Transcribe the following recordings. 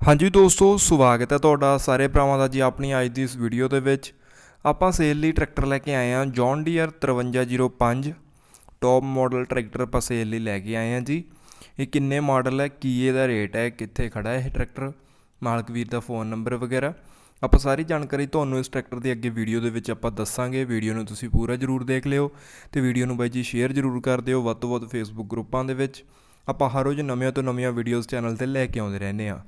ਹਾਂਜੀ ਦੋਸਤੋ, ਸਵਾਗਤ ਹੈ ਤੁਹਾਡਾ ਸਾਰੇ ਭਰਾਵਾਂ ਦਾ ਜੀ ਆਪਣੀ ਅੱਜ ਦੀ ਇਸ ਵੀਡੀਓ ਦੇ ਵਿੱਚ। ਆਪਾਂ ਸੇਲ ਲਈ ਟਰੈਕਟਰ ਲੈ ਕੇ ਆਏ ਹਾਂ John Deere 5305 top model tractor ਆਪਾਂ ਸੇਲ ਲਈ ਲੈ ਕੇ ਆਏ ਹਾਂ ਜੀ। ਇਹ ਕਿੰਨੇ ਮਾਡਲ ਹੈ, ਕੀ ਇਹਦਾ ਰੇਟ ਹੈ, ਕਿੱਥੇ ਖੜਾ ਹੈ ਇਹ ਟਰੈਕਟਰ ਮਾਲਕ ਵੀਰ ਦਾ ਫੋਨ ਨੰਬਰ ਵਗੈਰਾ। ਆਪਾਂ ਸਾਰੀ ਜਾਣਕਾਰੀ ਤੁਹਾਨੂੰ ਇਸ ਟਰੈਕਟਰ ਦੀ ਅੱਗੇ ਵੀਡੀਓ ਦੇ ਵਿੱਚ ਆਪਾਂ ਦੱਸਾਂਗੇ। ਵੀਡੀਓ ਨੂੰ ਤੁਸੀਂ ਪੂਰਾ ਜਰੂਰ ਦੇਖ ਲਿਓ ਤੇ ਵੀਡੀਓ ਨੂੰ ਬਾਈ ਜੀ ਸ਼ੇਅਰ ਜਰੂਰ ਕਰ ਦਿਓ ਵੱਧ ਤੋਂ ਵੱਧ ਫੇਸਬੁੱਕ ਗਰੁੱਪਾਂ ਦੇ ਵਿੱਚ। ਆਪਾਂ ਹਰ ਰੋਜ਼ ਨਵੀਆਂ ਤੋਂ ਨਵੀਆਂ ਵੀਡੀਓਜ਼ ਚੈਨਲ ਤੇ ਲੈ ਕੇ ਆਉਂਦੇ ਰਹਿੰਦੇ ਹਾਂ।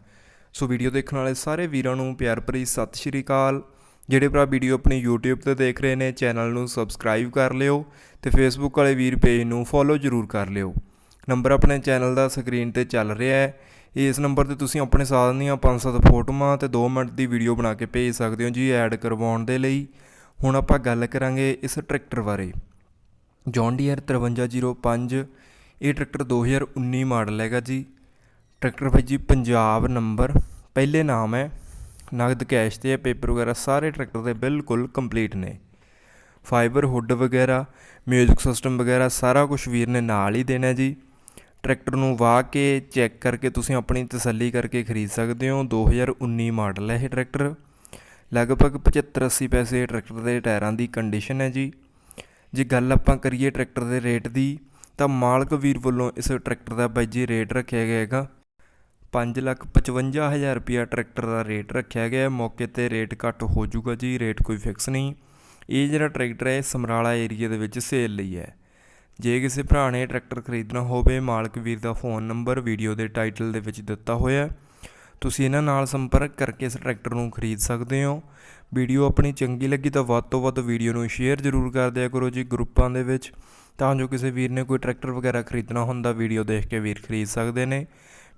ਸੋ ਵੀਡੀਓ ਦੇਖਣ ਵਾਲੇ ਸਾਰੇ ਵੀਰਾਂ ਨੂੰ ਪਿਆਰ ਭਰੀ ਸਤਿ ਸ਼੍ਰੀ ਅਕਾਲ। ਜਿਹੜੇ ਭਰਾ ਵੀਡੀਓ ਆਪਣੀ YouTube ਤੇ ਦੇਖ ਰਹੇ ਨੇ, ਚੈਨਲ ਨੂੰ ਸਬਸਕ੍ਰਾਈਬ ਕਰ ਲਿਓ ਤੇ Facebook ਵਾਲੇ ਵੀਰ ਪੇਜ ਨੂੰ ਫੋਲੋ ਜਰੂਰ ਕਰ ਲਿਓ। ਨੰਬਰ ਆਪਣੇ ਚੈਨਲ ਦਾ ਸਕਰੀਨ ਤੇ ਚੱਲ ਰਿਹਾ ਹੈ। ਇਸ ਨੰਬਰ ਤੇ ਤੁਸੀਂ ਆਪਣੇ ਸਾਧਨ ਦੀਆਂ 5-7 ਫੋਟੋਆਂ ਤੇ 2 ਮਿੰਟ ਦੀ ਵੀਡੀਓ ਬਣਾ ਕੇ ਭੇਜ ਸਕਦੇ ਹੋ ਜੀ ਐਡ ਕਰਵਾਉਣ ਦੇ ਲਈ। ਹੁਣ ਆਪਾਂ ਗੱਲ ਕਰਾਂਗੇ ਇਸ ਟਰੈਕਟਰ ਬਾਰੇ। ਜੌਨ ਡੀਅਰ 5305 ਇਹ ਟਰੈਕਟਰ 2019 ਮਾਡਲ ਹੈਗਾ ਜੀ। ਟਰੈਕਟਰ ਭਾਈ ਜੀ, ਪੰਜਾਬ ਨੰਬਰ, ਪਹਿਲੇ ਨਾਮ ਹੈ, ਨਗਦ ਕੈਸ਼ ਤੇ ਹੈ ਪੇਪਰ ਵਗੈਰਾ ਸਾਰੇ ਟਰੈਕਟਰ ਦੇ ਬਿਲਕੁਲ ਕੰਪਲੀਟ ਨੇ। ਫਾਈਬਰ ਹੁੱਡ ਵਗੈਰਾ ਮਿਊਜ਼ਿਕ ਸਿਸਟਮ ਵਗੈਰਾ ਸਾਰਾ ਕੁਝ ਵੀਰ ਨੇ ਨਾਲ ਹੀ ਦੇਣਾ ਜੀ। ਟਰੈਕਟਰ ਨੂੰ ਵਾਹ ਕੇ ਚੈੱਕ ਕਰਕੇ ਤੁਸੀਂ ਆਪਣੀ ਤਸੱਲੀ ਕਰਕੇ ਖਰੀਦ ਸਕਦੇ ਹੋ। 2019 ਮਾਡਲ ਹੈ ਇਹ ਟਰੈਕਟਰ। ਲਗਭਗ 75 80 ਪੈਸੇ ਟਰੈਕਟਰ ਦੇ ਟਾਇਰਾਂ ਦੀ ਕੰਡੀਸ਼ਨ ਹੈ ਜੀ। ਜੇ ਗੱਲ ਆਪਾਂ ਕਰੀਏ ਟਰੈਕਟਰ ਦੇ ਰੇਟ ਦੀ, ਤਾਂ ਮਾਲਕ ਵੀਰ ਵੱਲੋਂ ਇਸ ਟਰੈਕਟਰ ਦਾ ਬਾਈ ਜੀ ਰੇਟ ਰੱਖਿਆ ਗਿਆ ਹੈਗਾ। 555000 ਰੁਪਿਆ ਟਰੈਕਟਰ ਦਾ ਰੇਟ ਰੱਖਿਆ ਗਿਆ। ਮੌਕੇ ਤੇ ਰੇਟ ਘੱਟ ਹੋ ਜਾਊਗਾ ਜੀ, ਰੇਟ ਕੋਈ ਫਿਕਸ ਨਹੀਂ। ਇਹ ਜਿਹੜਾ ਟਰੈਕਟਰ ਹੈ, ਇਹ ਸਮਰਾਲਾ ਏਰੀਆ ਦੇ ਵਿੱਚ ਸੇਲ ਲਈ ਹੈ। ਜੇ ਕਿਸੇ ਭਰਾ ਨੇ ਟਰੈਕਟਰ ਖਰੀਦਣਾ ਹੋਵੇ, ਮਾਲਕ ਵੀਰ ਦਾ ਫੋਨ ਨੰਬਰ ਵੀਡੀਓ ਦੇ ਟਾਈਟਲ ਦੇ ਵਿੱਚ ਦਿੱਤਾ ਹੋਇਆ ਤੁਸੀਂ ਇਹਨਾਂ ਨਾਲ ਸੰਪਰਕ ਕਰਕੇ ਇਸ ਟਰੈਕਟਰ ਨੂੰ ਖਰੀਦ ਸਕਦੇ ਹੋ। ਵੀਡੀਓ ਆਪਣੀ ਚੰਗੀ ਲੱਗੀ ਤਾਂ ਵੱਧ ਤੋਂ ਵੱਧ ਵੀਡੀਓ ਨੂੰ ਸ਼ੇਅਰ ਜ਼ਰੂਰ ਕਰ ਦਿਆ ਕਰੋ ਜੀ ਗਰੁੱਪਾਂ ਦੇ ਵਿੱਚ। ਤਾਂ ਜੋ ਕਿਸੇ ਵੀਰ ਨੇ ਕੋਈ ਟਰੈਕਟਰ ਵਗੈਰਾ ਖਰੀਦਣਾ ਹੁੰਦਾ, ਵੀਡੀਓ ਦੇਖ ਕੇ ਵੀਰ ਖਰੀਦ ਸਕਦੇ ਨੇ।